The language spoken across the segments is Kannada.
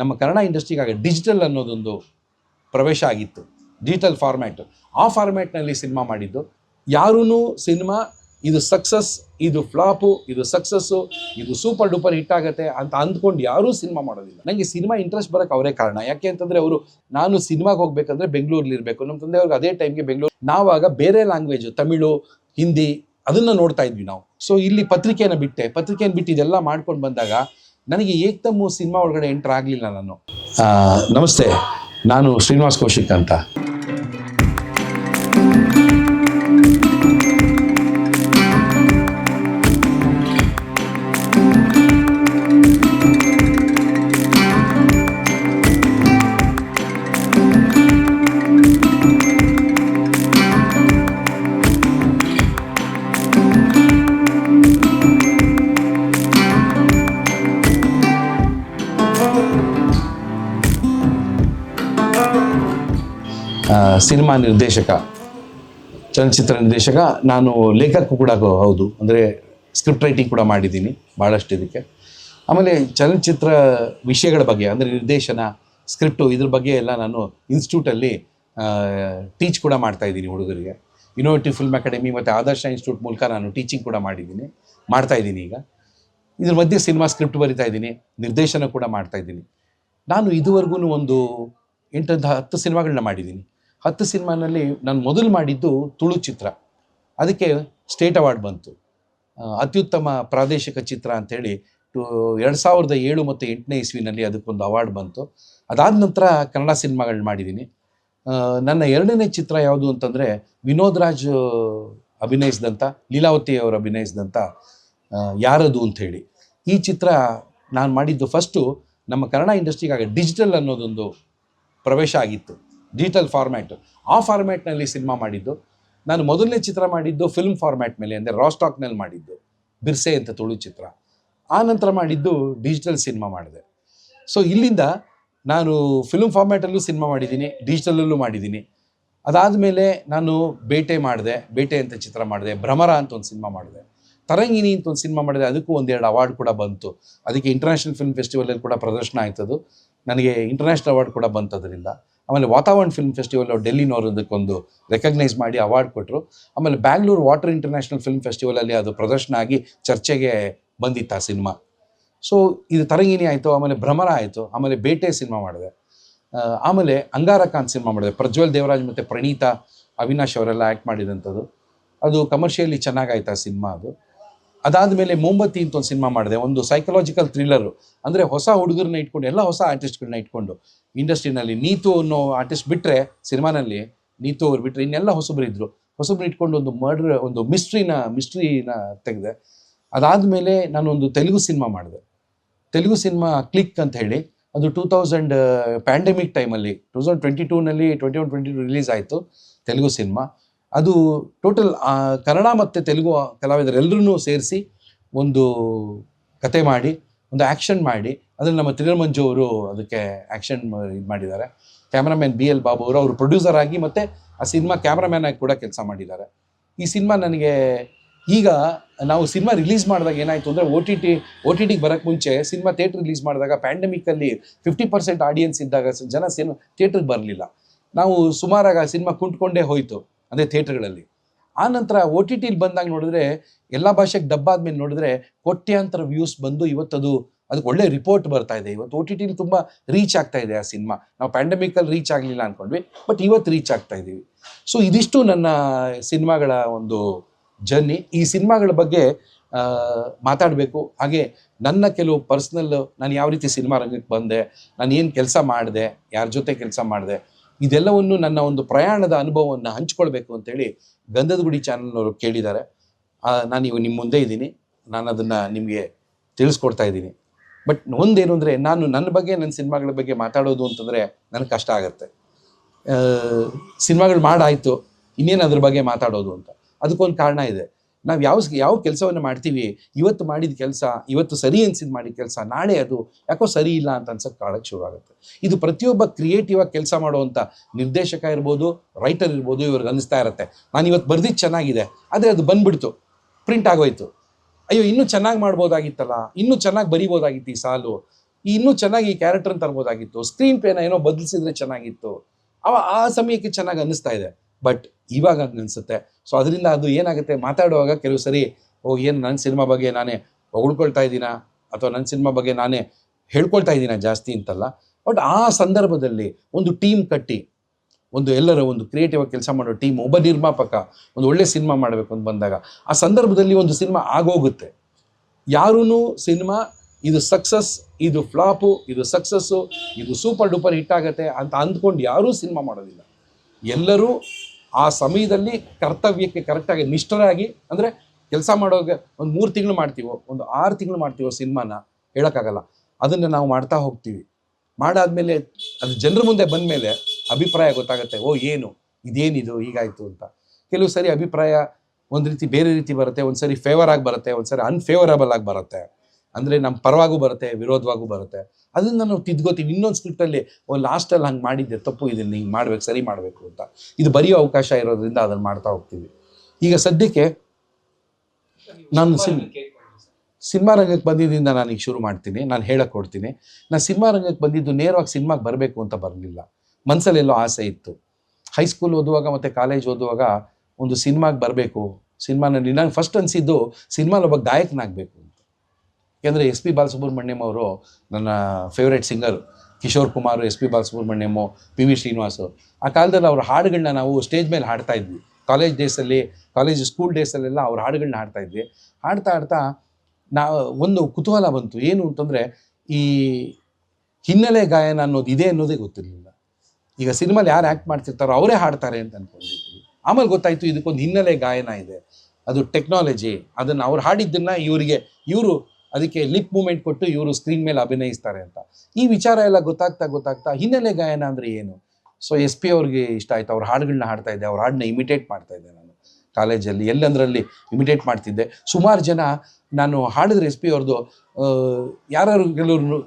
ನಮ್ಮ ಕನ್ನಡ ಇಂಡಸ್ಟ್ರಿಗಾಗಿ ಡಿಜಿಟಲ್ ಅನ್ನೋದೊಂದು ಪ್ರವೇಶ ಆಗಿತ್ತು. ಡಿಜಿಟಲ್ ಫಾರ್ಮ್ಯಾಟ್ ಆ ಫಾರ್ಮ್ಯಾಟ್ನಲ್ಲಿ ಸಿನಿಮಾ ಮಾಡಿದ್ದು. ಯಾರೂ ಸಿನಿಮಾ, ಇದು ಸಕ್ಸಸ್ ಇದು ಫ್ಲಾಪು ಇದು ಸಕ್ಸಸ್ಸು ಇದು ಸೂಪರ್ ಡೂಪರ್ ಹಿಟ್ ಆಗುತ್ತೆ ಅಂತ ಅಂದ್ಕೊಂಡು ಯಾರೂ ಸಿನಿಮಾ ಮಾಡೋದಿಲ್ಲ. ನನಗೆ ಸಿನಿಮಾ ಇಂಟ್ರೆಸ್ಟ್ ಬರೋಕ್ಕೆ ಅವರೇ ಕಾರಣ. ಯಾಕೆ ಅಂತಂದರೆ ಅವರು, ನಾನು ಸಿನಿಮಾಗೆ ಹೋಗಬೇಕಂದ್ರೆ ಬೆಂಗಳೂರಲ್ಲಿ ಇರಬೇಕು. ನಮ್ಮ ತಂದೆ ಅವ್ರಿಗೆ ಅದೇ ಟೈಮ್ಗೆ ಬೆಂಗಳೂರು, ನಾವಾಗ ಬೇರೆ ಲ್ಯಾಂಗ್ವೇಜ್ ತಮಿಳು, ಹಿಂದಿ, ಅದನ್ನು ನೋಡ್ತಾ ಇದ್ವಿ ನಾವು. ಸೊ ಇಲ್ಲಿ ಪತ್ರಿಕೆಯನ್ನು ಬಿಟ್ಟೆ. ಪತ್ರಿಕೆಯನ್ನು ಬಿಟ್ಟು ಇದೆಲ್ಲ ಮಾಡ್ಕೊಂಡು ಬಂದಾಗ ನನಗೆ ಏಕ್ತಮ್ಮು ಸಿನಿಮಾ ಒಳಗಡೆ ಎಂಟರ್ ಆಗಲಿಲ್ಲ ನಾನು. ನಮಸ್ತೆ ನಾನು ಶ್ರೀನಿವಾಸ್ ಕೌಶಿಕ್ ಅಂತ. ಸಿನಿಮಾ ನಿರ್ದೇಶಕ, ಚಲನಚಿತ್ರ ನಿರ್ದೇಶಕ, ನಾನು ಲೇಖಕ ಕೂಡ ಹೌದು. ಅಂದರೆ ಸ್ಕ್ರಿಪ್ಟ್ ರೈಟಿಂಗ್ ಕೂಡ ಮಾಡಿದ್ದೀನಿ ಭಾಳಷ್ಟು ಇದಕ್ಕೆ. ಆಮೇಲೆ ಚಲನಚಿತ್ರ ವಿಷಯಗಳ ಬಗ್ಗೆ, ಅಂದರೆ ನಿರ್ದೇಶನ ಸ್ಕ್ರಿಪ್ಟು ಇದ್ರ ಬಗ್ಗೆ ಎಲ್ಲ ನಾನು ಇನ್ಸ್ಟಿಟ್ಯೂಟಲ್ಲಿ ಟೀಚ್ ಕೂಡ ಮಾಡ್ತಾಯಿದ್ದೀನಿ ಹುಡುಗರಿಗೆ. ಇನೋವೇಟಿವ್ ಫಿಲ್ಮ್ ಅಕಾಡೆಮಿ ಮತ್ತು ಆದರ್ಶ ಇನ್ಸ್ಟಿಟ್ಯೂಟ್ ಮೂಲಕ ನಾನು ಟೀಚಿಂಗ್ ಕೂಡ ಮಾಡಿದ್ದೀನಿ ಮಾಡ್ತಾಯಿದ್ದೀನಿ ಈಗ. ಇದ್ರ ಮಧ್ಯೆ ಸಿನಿಮಾ ಸ್ಕ್ರಿಪ್ಟ್ ಬರಿತಾ ಇದ್ದೀನಿ, ನಿರ್ದೇಶನ ಕೂಡ ಮಾಡ್ತಾಯಿದ್ದೀನಿ ನಾನು ಇದುವರೆಗೂ ಒಂದು ಎಂಟರಿಂದ ಹತ್ತು ಸಿನಿಮಾಗಳನ್ನ ಮಾಡಿದ್ದೀನಿ. ಹತ್ತು ಸಿನಿಮಾನಲ್ಲಿ ನಾನು ಮೊದಲು ಮಾಡಿದ್ದು ತುಳು ಚಿತ್ರ. ಅದಕ್ಕೆ ಸ್ಟೇಟ್ ಅವಾರ್ಡ್ ಬಂತು. ಅತ್ಯುತ್ತಮ ಪ್ರಾದೇಶಿಕ ಚಿತ್ರ ಅಂಥೇಳಿ ಟು ಎರಡು ಸಾವಿರದ ಏಳು ಮತ್ತು ಎಂಟನೇ ಇಸ್ವಿನಲ್ಲಿ ಅದಕ್ಕೊಂದು ಅವಾರ್ಡ್ ಬಂತು. ಅದಾದ ನಂತರ ಕನ್ನಡ ಸಿನಿಮಾಗಳು ಮಾಡಿದ್ದೀನಿ. ನನ್ನ ಎರಡನೇ ಚಿತ್ರ ಯಾವುದು ಅಂತಂದರೆ ವಿನೋದ್ ರಾಜ್ ಅಭಿನಯಿಸಿದಂಥ ಲೀಲಾವತಿ ಅವರು ಅಭಿನಯಿಸಿದಂಥ ಯಾರದು ಅಂಥೇಳಿ. ಈ ಚಿತ್ರ ನಾನು ಮಾಡಿದ್ದು ಫಸ್ಟು ನಮ್ಮ ಕನ್ನಡ ಇಂಡಸ್ಟ್ರಿಗಾಗ ಡಿಜಿಟಲ್ ಅನ್ನೋದೊಂದು ಪ್ರವೇಶ ಆಗಿತ್ತು. ಡಿಜಿಟಲ್ ಫಾರ್ಮ್ಯಾಟ್ ಆ ಫಾರ್ಮ್ಯಾಟ್ನಲ್ಲಿ ಸಿನಿಮಾ ಮಾಡಿದ್ದು. ನಾನು ಮೊದಲನೇ ಚಿತ್ರ ಮಾಡಿದ್ದು ಫಿಲ್ಮ್ ಫಾರ್ಮ್ಯಾಟ್ ಮೇಲೆ, ಅಂದರೆ ರಾಸ್ಟಾಕ್ನಲ್ಲಿ ಮಾಡಿದ್ದು. ಬಿರ್ಸೆ ಅಂತ ತುಳು ಚಿತ್ರ. ಆ ನಂತರ ಮಾಡಿದ್ದು ಡಿಜಿಟಲ್ ಸಿನಿಮಾ ಮಾಡಿದೆ. ಸೊ ಇಲ್ಲಿಂದ ನಾನು ಫಿಲ್ಮ್ ಫಾರ್ಮ್ಯಾಟಲ್ಲೂ ಸಿನಿಮಾ ಮಾಡಿದ್ದೀನಿ ಡಿಜಿಟಲಲ್ಲೂ ಮಾಡಿದ್ದೀನಿ. ಅದಾದಮೇಲೆ ನಾನು ಬೇಟೆ ಮಾಡಿದೆ, ಬೇಟೆ ಅಂತ ಚಿತ್ರ ಮಾಡಿದೆ, ಭ್ರಮರ ಅಂತ ಒಂದು ಸಿನಿಮಾ ಮಾಡಿದೆ. ತರಂಗಿಣಿ ಅಂತ ಒಂದು ಸಿನಿಮಾ ಮಾಡಿದೆ ಅದಕ್ಕೂ ಒಂದೆರಡು ಅವಾರ್ಡ್ ಕೂಡ ಬಂತು. ಅದಕ್ಕೆ ಇಂಟರ್ನ್ಯಾಷನಲ್ ಫಿಲ್ಮ್ ಫೆಸ್ಟಿವಲಲ್ಲಿ ಕೂಡ ಪ್ರದರ್ಶನ ಆಯ್ತದು. ನನಗೆ ಇಂಟರ್ನ್ಯಾಷನಲ್ ಅವಾರ್ಡ್ ಕೂಡ ಬಂತು ಅದರಿಂದ ಆಮೇಲೆ ವಾತಾವರಣ ಫಿಲ್ಮ್ ಫೆಸ್ಟಿವಲ್ ಡೆಲ್ಲಿನವರು ಅದಕ್ಕೊಂದು ರೆಕಗ್ನೈಸ್ ಮಾಡಿ ಅವಾರ್ಡ್ ಕೊಟ್ಟರು ಆಮೇಲೆ ಬ್ಯಾಂಗ್ಳೂರು ವಾಟರ್ ಇಂಟರ್ನ್ಯಾಷನಲ್ ಫಿಲ್ಮ್ ಫೆಸ್ಟಿವಲಲ್ಲಿ ಅದು ಪ್ರದರ್ಶನ ಆಗಿ ಚರ್ಚೆಗೆ ಬಂದಿತ್ತು ಆ ಸಿನಿಮಾ. ಸೊ ಇದು ತರಂಗಿಣಿ ಆಯಿತು, ಆಮೇಲೆ ಭ್ರಮರ ಆಯಿತು, ಆಮೇಲೆ ಬೇಟೆ ಸಿನಿಮಾ ಮಾಡಿದೆ. ಆಮೇಲೆ ಅಂಗಾರಕ ಅಂತ ಸಿನಿಮಾ ಮಾಡಿದೆ. ಪ್ರಜ್ವಲ್ ದೇವರಾಜ್ ಮತ್ತು ಪ್ರಣೀತಾ, ಅವಿನಾಶ್ ಅವರೆಲ್ಲ ಆ್ಯಕ್ಟ್ ಮಾಡಿದಂಥದ್ದು. ಅದು ಕಮರ್ಷಿಯಲಿ ಚೆನ್ನಾಗಾಯ್ತು ಆ ಸಿನಿಮಾ ಅದು. ಅದಾದಮೇಲೆ ಮೊಂಬತ್ತಿ ಅಂತ ಒಂದು ಸಿನಿಮಾ ಮಾಡಿದೆ, ಒಂದು ಸೈಕಲಾಜಿಕಲ್ ಥ್ರಿಲ್ಲರು ಅಂದರೆ ಹೊಸ ಹುಡುಗರನ್ನ ಇಟ್ಕೊಂಡು, ಎಲ್ಲ ಹೊಸ ಆರ್ಟಿಸ್ಟ್ಗಳನ್ನ ಇಟ್ಕೊಂಡು, ಇಂಡಸ್ಟ್ರಿನಲ್ಲಿ ನೀತು ಅನ್ನೋ ಆರ್ಟಿಸ್ಟ್ ಬಿಟ್ಟರೆ ಸಿನಿಮಾನಲ್ಲಿ ನೀತು ಅವ್ರು ಬಿಟ್ಟರೆ ಇನ್ನೆಲ್ಲ ಹೊಸಬ್ರು ಇದ್ದರು ಹೊಸಬ್ರು ಇಟ್ಕೊಂಡು ಒಂದು ಮರ್ಡ್ರ್ ಒಂದು ಮಿಸ್ಟ್ರಿನ ಮಿಸ್ಟ್ರಿನ ತೆಗೆದೆ. ಅದಾದಮೇಲೆ ನಾನೊಂದು ತೆಲುಗು ಸಿನಿಮಾ ಮಾಡಿದೆ. ತೆಲುಗು ಸಿನಿಮಾ ಕ್ಲಿಕ್ ಅಂತ ಹೇಳಿ, ಅದು ಟೂ ತೌಸಂಡ್ ಪ್ಯಾಂಡಮಿಕ್ ಟೈಮಲ್ಲಿ two thousand twenty ಟೂನಲ್ಲಿ twenty one, twenty two release ಆಯಿತು, ತೆಲುಗು ಸಿನಿಮಾ. ಅದು ಟೋಟಲ್ ಕನ್ನಡ ಮತ್ತು ತೆಲುಗು ಕಲಾವಿದರೆಲ್ಲರೂ ಸೇರಿಸಿ ಒಂದು ಕತೆ ಮಾಡಿ, ಒಂದು ಆ್ಯಕ್ಷನ್ ಮಾಡಿ ಅದನ್ನು ನಮ್ಮ ತಿರುಮಂಜು ಅವರು ಅದಕ್ಕೆ ಆ್ಯಕ್ಷನ್ ಇದು ಮಾಡಿದ್ದಾರೆ. ಕ್ಯಾಮ್ರಾಮ್ಯಾನ್ ಬಿ ಎಲ್ ಬಾಬು ಅವರು ಅವರು ಪ್ರೊಡ್ಯೂಸರ್ ಆಗಿ ಮತ್ತು ಆ ಸಿನಿಮಾ ಕ್ಯಾಮ್ರಾಮ್ಯಾನ್ ಆಗಿ ಕೂಡ ಕೆಲಸ ಮಾಡಿದ್ದಾರೆ. ಈ ಸಿನಿಮಾ ನನಗೆ ಈಗ ನಾವು ಸಿನಿಮಾ ರಿಲೀಸ್ ಮಾಡಿದಾಗ ಏನಾಯಿತು ಅಂದರೆ O T T O T ಟಿಗೆ ಬರೋಕ್ಕೆ ಮುಂಚೆ ಸಿನಿಮಾ ಥಿಯೇಟ್ರ್ ರಿಲೀಸ್ ಮಾಡಿದಾಗ ಪ್ಯಾಂಡಮಿಕಲ್ಲಿ ಫಿಫ್ಟಿ ಪರ್ಸೆಂಟ್ ಆಡಿಯನ್ಸ್ ಇದ್ದಾಗ ಜನ ಸಿನಿಮಾ ಥಿಯೇಟ್ರಿಗೆ ಬರಲಿಲ್ಲ. ನಾವು ಸುಮಾರಾಗಿ ಆ ಸಿನಿಮಾ ಕುಂಟ್ಕೊಂಡೇ ಹೋಯಿತು. ಅದೇ ಥಿಯೇಟರ್ಗಳಲ್ಲಿ. ಆ ನಂತರ ಒ ಟಿ ಟಿಲಿ ಬಂದಾಗ ನೋಡಿದ್ರೆ ಎಲ್ಲ ಭಾಷೆಗೆ ಡಬ್ಬಾದ್ಮೇಲೆ ನೋಡಿದ್ರೆ ಕೋಟ್ಯಾಂತರ ವ್ಯೂಸ್ ಬಂದು ಇವತ್ತದು ಅದಕ್ಕೆ ಒಳ್ಳೆ ರಿಪೋರ್ಟ್ ಬರ್ತಾ ಇದೆ. ಇವತ್ತು ಒ ಟಿ ಟಿಲಿ ತುಂಬ ರೀಚ್ ಆಗ್ತಾ ಇದೆ ಆ ಸಿನಿಮಾ. ನಾವು ಪ್ಯಾಂಡಮಿಕಲ್ಲಿ ರೀಚ್ ಆಗಲಿಲ್ಲ ಅಂದ್ಕೊಂಡ್ವಿ ಬಟ್ ಇವತ್ತು ರೀಚ್ ಆಗ್ತಾ ಇದ್ದೀವಿ ಸೊ ಇದಿಷ್ಟು ನನ್ನ ಸಿನಿಮಾಗಳ ಒಂದು ಜರ್ನಿ. ಈ ಸಿನಿಮಾಗಳ ಬಗ್ಗೆ ಮಾತಾಡಬೇಕು. ಹಾಗೆ ನನ್ನ ಕೆಲವು ಪರ್ಸ್ನಲ್ ನಾನು ಯಾವ ರೀತಿ ಸಿನಿಮಾ ರಂಗಕ್ಕೆ ಬಂದೆ, ನಾನು ಏನು ಕೆಲಸ ಮಾಡಿದೆ, ಯಾರ ಜೊತೆ ಕೆಲಸ ಮಾಡಿದೆ ಇದೆಲ್ಲವನ್ನು ನನ್ನ ಒಂದು ಪ್ರಯಾಣದ ಅನುಭವವನ್ನು ಹಂಚ್ಕೊಳ್ಬೇಕು ಅಂತೇಳಿ ಗಂಧದ ಗುಡಿ ಚಾನಲ್ನವರು ಕೇಳಿದ್ದಾರೆ. ನಾನು ಇವು ನಿಮ್ಮ ಮುಂದೆ ಇದ್ದೀನಿ. ನಾನು ಅದನ್ನು ನಿಮಗೆ ತಿಳಿಸ್ಕೊಡ್ತಾ ಇದ್ದೀನಿ. ಬಟ್ ಒಂದೇನು ಅಂದರೆ ನಾನು ನನ್ನ ಬಗ್ಗೆ ನನ್ನ ಸಿನಿಮಾಗಳ ಬಗ್ಗೆ ಮಾತಾಡೋದು ಅಂತಂದರೆ ನನಗೆ ಕಷ್ಟ ಆಗುತ್ತೆ. ಸಿನಿಮಾಗಳು ಮಾಡಾಯಿತು, ಇನ್ನೇನು ಅದ್ರ ಬಗ್ಗೆ ಮಾತಾಡೋದು ಅಂತ. ಅದಕ್ಕೊಂದು ಕಾರಣ ಇದೆ. ನಾವು ಯಾವ ಯಾವ ಕೆಲಸವನ್ನು ಮಾಡ್ತೀವಿ, ಇವತ್ತು ಮಾಡಿದ ಕೆಲಸ, ಇವತ್ತು ಸರಿ ಅನ್ಸಿದ್ ಮಾಡಿದ ಕೆಲಸ, ನಾಳೆ ಅದು ಯಾಕೋ ಸರಿ ಇಲ್ಲ ಅಂತ ಅನ್ಸಕ್ಕೆ ಕಾಳಕ್ಕೆ ಶುರುವಾಗುತ್ತೆ. ಇದು ಪ್ರತಿಯೊಬ್ಬ ಕ್ರಿಯೇಟಿವ್ ಆಗಿ ಕೆಲಸ ಮಾಡುವಂಥ ನಿರ್ದೇಶಕ ಇರ್ಬೋದು, ರೈಟರ್ ಇರ್ಬೋದು ಇವ್ರಿಗೆ ಅನಿಸ್ತಾ ಇರುತ್ತೆ. ನಾನು ಇವತ್ತು ಬರ್ದಿದ್ದು ಚೆನ್ನಾಗಿದೆ, ಆದರೆ ಅದು ಬಂದ್ಬಿಡ್ತು, ಪ್ರಿಂಟ್ ಆಗೋಯ್ತು. ಅಯ್ಯೋ, ಇನ್ನೂ ಚೆನ್ನಾಗಿ ಮಾಡ್ಬೋದಾಗಿತ್ತಲ್ಲ, ಇನ್ನೂ ಚೆನ್ನಾಗಿ ಬರಿಬೋದಾಗಿತ್ತು ಈ ಸಾಲು, ಇನ್ನೂ ಚೆನ್ನಾಗಿ ಈ ಕ್ಯಾರೆಕ್ಟರ್ ತರ್ಬೋದಾಗಿತ್ತು, ಸ್ಕ್ರೀನ್ ಪೇನ ಏನೋ ಬದಲಿಸಿದ್ರೆ ಚೆನ್ನಾಗಿತ್ತು, ಅವ ಆ ಸಮಯಕ್ಕೆ ಚೆನ್ನಾಗಿ ಅನ್ನಿಸ್ತಾ ಇದೆ. ಬಟ್ ಇವಾಗ ಹಂಗೆ ಅನ್ಸುತ್ತೆ. ಸೊ ಅದರಿಂದ ಅದು ಏನಾಗುತ್ತೆ? ಮಾತಾಡುವಾಗ ಕೆಲವು ಸರಿ, ಓ, ಏನು ನನ್ನ ಸಿನಿಮಾ ಬಗ್ಗೆ ನಾನೇ ಹೊಗಳ್ಕೊಳ್ತಾ ಇದ್ದೀನಾ? ಅಥವಾ ನನ್ನ ಸಿನಿಮಾ ಬಗ್ಗೆ ನಾನೇ ಹೇಳ್ಕೊಳ್ತಾ ಇದ್ದೀನ ಜಾಸ್ತಿ ಅಂತಲ್ಲ. ಬಟ್ ಆ ಸಂದರ್ಭದಲ್ಲಿ ಒಂದು ಟೀಮ್ ಕಟ್ಟಿ, ಒಂದು ಎಲ್ಲರ ಒಂದು ಕ್ರಿಯೇಟಿವ್ ಆಗಿ ಕೆಲಸ ಮಾಡೋ ಟೀಮ್, ಒಬ್ಬ ನಿರ್ಮಾಪಕ, ಒಂದು ಒಳ್ಳೆ ಸಿನಿಮಾ ಮಾಡಬೇಕು ಅಂತ ಬಂದಾಗ, ಆ ಸಂದರ್ಭದಲ್ಲಿ ಒಂದು ಸಿನಿಮಾ ಆಗೋಗುತ್ತೆ. ಯಾರೂ ಸಿನಿಮಾ, ಇದು ಸಕ್ಸಸ್, ಇದು ಫ್ಲಾಪು, ಇದು ಸಕ್ಸಸ್ಸು, ಇದು ಸೂಪರ್ ಡೂಪರ್ ಹಿಟ್ ಆಗುತ್ತೆ ಅಂತ ಅಂದ್ಕೊಂಡು ಯಾರೂ ಸಿನಿಮಾ ಮಾಡೋದಿಲ್ಲ. ಎಲ್ಲರೂ ಆ ಸಮಯದಲ್ಲಿ ಕರ್ತವ್ಯಕ್ಕೆ ಕರೆಕ್ಟಾಗಿ ನಿಷ್ಠರಾಗಿ, ಅಂದರೆ ಕೆಲಸ ಮಾಡೋಗೆ ಒಂದು ಮೂರು ತಿಂಗಳು ಮಾಡ್ತೀವೋ, ಒಂದು ಆರು ತಿಂಗಳು ಮಾಡ್ತೀವೋ ಸಿನಿಮಾನ ಹೇಳೋಕ್ಕಾಗಲ್ಲ. ಅದನ್ನು ನಾವು ಮಾಡ್ತಾ ಹೋಗ್ತೀವಿ. ಮಾಡಾದ್ಮೇಲೆ ಅದು ಜನರ ಮುಂದೆ ಬಂದಮೇಲೆ ಅಭಿಪ್ರಾಯ ಗೊತ್ತಾಗುತ್ತೆ, ಓ ಏನು, ಇದೇನಿದು, ಹೀಗಾಯಿತು ಅಂತ. ಕೆಲವು ಸರಿ ಅಭಿಪ್ರಾಯ ಒಂದು ರೀತಿ ಬೇರೆ ರೀತಿ ಬರುತ್ತೆ, ಒಂದು ಸರಿ ಫೇವರ್ ಆಗಿ ಬರುತ್ತೆ, ಒಂದು ಸರಿ ಅನ್ಫೇವರಬಲ್ ಆಗಿ ಬರುತ್ತೆ. ಅಂದರೆ ನಮ್ಮ ಪರವಾಗೂ ಬರುತ್ತೆ ವಿರೋಧವಾಗೂ ಬರುತ್ತೆ. ಅದನ್ನ ನಾವು ತಿದ್ಕೋತೀವಿ. ಇನ್ನೊಂದು ಸ್ಕ್ರಿಪ್ಟಲ್ಲಿ ಲಾಸ್ಟ್ ಲಾಸ್ಟಲ್ಲಿ ಹಂಗೆ ಮಾಡಿದ್ದೆ ತಪ್ಪು ಇದನ್ನು ಹಿಂಗೆ ಮಾಡ್ಬೇಕು ಸರಿ ಮಾಡಬೇಕು ಅಂತ. ಇದು ಬರೆಯೋ ಅವಕಾಶ ಇರೋದ್ರಿಂದ ಅದನ್ನು ಮಾಡ್ತಾ ಹೋಗ್ತೀವಿ. ಈಗ ಸದ್ಯಕ್ಕೆ ನಾನು ಸಿನ್ ಸಿನಿಮಾ ರಂಗಕ್ಕೆ ಬಂದಿದ್ದರಿಂದ ನಾನು ಈಗ ಶುರು ಮಾಡ್ತೀನಿ. ನಾನು ಹೇಳಕ್ಕೆ ಕೊಡ್ತೀನಿ ನಾನು ಸಿನಿಮಾ ರಂಗಕ್ಕೆ ಬಂದಿದ್ದು ನೇರವಾಗಿ ಸಿನಿಮಾಗೆ ಬರಬೇಕು ಅಂತ ಬರಲಿಲ್ಲ. ಮನಸ್ಸಲ್ಲೆಲ್ಲೋ ಆಸೆ ಇತ್ತು. ಹೈಸ್ಕೂಲ್ ಓದುವಾಗ ಮತ್ತು ಕಾಲೇಜ್ ಓದುವಾಗ ಒಂದು ಸಿನಿಮಾಗೆ ಬರಬೇಕು. ಸಿನಿಮಾನಲ್ಲಿ ನಂಗೆ ಫಸ್ಟ್ ಅನಿಸಿದ್ದು ಸಿನಿಮಾಲಿ ಒಬ್ಬ ಗಾಯಕನಾಗಬೇಕು. ಯಾಕೆಂದರೆ ಎಸ್ ಪಿ ಬಾಲಸುಬ್ರಹ್ಮಣ್ಯಂ ಅವರು ನನ್ನ favourite singer Kishore Kumar, S P Balasubrahmanyam P V Srinivas ಆ ಕಾಲದಲ್ಲಿ ಅವ್ರ ಹಾಡುಗಳನ್ನ ನಾವು ಸ್ಟೇಜ್ ಮೇಲೆ ಹಾಡ್ತಾ ಇದ್ವಿ. ಕಾಲೇಜ್ ಡೇಸಲ್ಲಿ ಕಾಲೇಜ್ ಸ್ಕೂಲ್ ಡೇಸಲ್ಲೆಲ್ಲ ಅವ್ರ ಹಾಡುಗಳನ್ನ ಹಾಡ್ತಾ ಇದ್ವಿ. ಹಾಡ್ತಾ ಹಾಡ್ತಾ ನಾ, ಒಂದು ಕುತೂಹಲ ಬಂತು. ಏನು ಅಂತಂದರೆ ಈ ಹಿನ್ನೆಲೆ ಗಾಯನ ಅನ್ನೋದು ಇದೆ ಅನ್ನೋದೇ ಗೊತ್ತಿರಲಿಲ್ಲ. ಈಗ ಸಿನಿಮಾಲಿ ಯಾರು ಆ್ಯಕ್ಟ್ ಮಾಡ್ತಿರ್ತಾರೋ ಅವರೇ ಹಾಡ್ತಾರೆ ಅಂತ ಅನ್ಕೊಂಡಿದ್ವಿ. ಆಮೇಲೆ ಗೊತ್ತಾಯಿತು ಇದಕ್ಕೊಂದು ಹಿನ್ನೆಲೆ ಗಾಯನ ಇದೆ. ಅದು ಟೆಕ್ನಾಲಜಿ ಅದನ್ನು ಅವ್ರು ಹಾಡಿದ್ದನ್ನು ಇವರಿಗೆ, ಇವರು ಅದಕ್ಕೆ ಲಿಪ್ ಮೂಮೆಂಟ್ ಕೊಟ್ಟು ಇವರು ಸ್ಕ್ರೀನ್ ಮೇಲೆ ಅಭಿನಯಿಸ್ತಾರೆ ಅಂತ. ಈ ವಿಚಾರ ಎಲ್ಲ ಗೊತ್ತಾಗ್ತಾ ಗೊತ್ತಾಗ್ತಾ ಹಿನ್ನೆಲೆ ಗಾಯನ ಅಂದರೆ ಏನು? ಸೊ ಎಸ್ ಪಿ ಅವ್ರಿಗೆ ಇಷ್ಟ ಆಯ್ತು. ಅವ್ರ ಹಾಡುಗಳನ್ನ ಹಾಡ್ತಾ ಇದ್ದೆ. ಅವ್ರ ಹಾಡನ್ನ ಇಮಿಟೇಟ್ ಮಾಡ್ತಾ ಇದ್ದೆ ನಾನು. ಕಾಲೇಜಲ್ಲಿ ಎಲ್ಲಂದ್ರಲ್ಲಿ ಇಮಿಟೇಟ್ ಮಾಡ್ತಿದ್ದೆ. ಸುಮಾರು ಜನ ನಾನು ಹಾಡಿದ್ರೆ ಎಸ್ ಪಿ ಅವ್ರದ್ದು ಯಾರು ಕೆಲವರು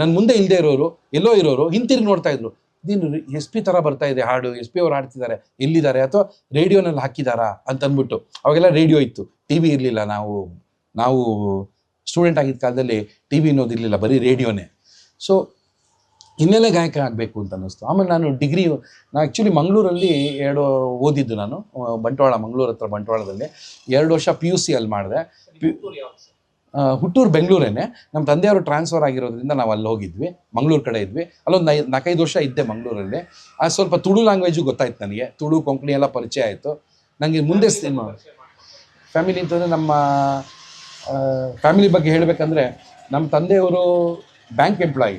ನನ್ನ ಮುಂದೆ ಇಲ್ಲದೆ ಇರೋರು, ಎಲ್ಲೋ ಇರೋರು, ಹಿಂತಿರುಗಿ ನೋಡ್ತಾ ಇದ್ರು. ಇದೇನು ಎಸ್ ಪಿ ಥರ ಬರ್ತಾ ಇದೆ, ಹಾಡು. ಎಸ್ ಪಿ ಅವ್ರು ಹಾಡ್ತಿದ್ದಾರೆ. ಎಲ್ಲಿದ್ದಾರೆ? ಅಥವಾ ರೇಡಿಯೋನಲ್ಲಿ ಹಾಕಿದಾರಾ ಅಂತ ಅಂದ್ಬಿಟ್ಟು ಅವಾಗೆಲ್ಲ ರೇಡಿಯೋ ಇತ್ತು. ಟಿ ವಿ ಇರಲಿಲ್ಲ. ನಾವು ನಾವು ಸ್ಟೂಡೆಂಟ್ ಆಗಿದ್ದ ಕಾಲದಲ್ಲಿ ಟಿ ವಿ ಅನ್ನೋದಿರಲಿಲ್ಲ, ಬರೀ ರೇಡಿಯೋನೇ. ಸೊ ಹಿನ್ನೆಲೆ ಗಾಯಕ ಆಗಬೇಕು ಅಂತ ಅನ್ನಿಸ್ತು. ಆಮೇಲೆ ನಾನು ಡಿಗ್ರಿ ನಾನು ಆ್ಯಕ್ಚುಲಿ ಮಂಗಳೂರಲ್ಲಿ ಎರಡು ಓದಿದ್ದು ನಾನು ಬಂಟ್ವಾಳ, ಮಂಗಳೂರು ಹತ್ರ ಬಂಟ್ವಾಳದಲ್ಲಿ. ಎರಡು ವರ್ಷ ಪಿ ಯು ಸಿ ಅಲ್ಲಿ ಮಾಡಿದೆ. ಪಿ ಹುಟ್ಟೂರು ಬೆಂಗಳೂರೇನೆ. ನಮ್ಮ ತಂದೆಯವರು ಟ್ರಾನ್ಸ್ಫರ್ ಆಗಿರೋದ್ರಿಂದ ನಾವು ಅಲ್ಲಿ ಹೋಗಿದ್ವಿ, ಮಂಗಳೂರು ಕಡೆ ಇದ್ವಿ. ಅಲ್ಲೊಂದು ನೈ ನಾಲ್ಕೈದು ವರ್ಷ ಇದ್ದೆ ಮಂಗಳೂರಲ್ಲಿ. ಆ, ಸ್ವಲ್ಪ ತುಳು ಲ್ಯಾಂಗ್ವೇಜು ಗೊತ್ತಾಯ್ತು ನನಗೆ. ತುಳು, ಕೊಂಕಣಿ ಎಲ್ಲ ಪರಿಚಯ ಆಯಿತು. ನನಗೆ ಮುಂದೆ ಸಿನಿಮಾ ಫ್ಯಾಮಿಲಿ ಅಂತಂದರೆ ನಮ್ಮ ಫ್ಯಾಮಿಲಿ ಬಗ್ಗೆ ಹೇಳಬೇಕಂದ್ರೆ ನಮ್ಮ ತಂದೆಯವರು ಬ್ಯಾಂಕ್ ಎಂಪ್ಲಾಯಿ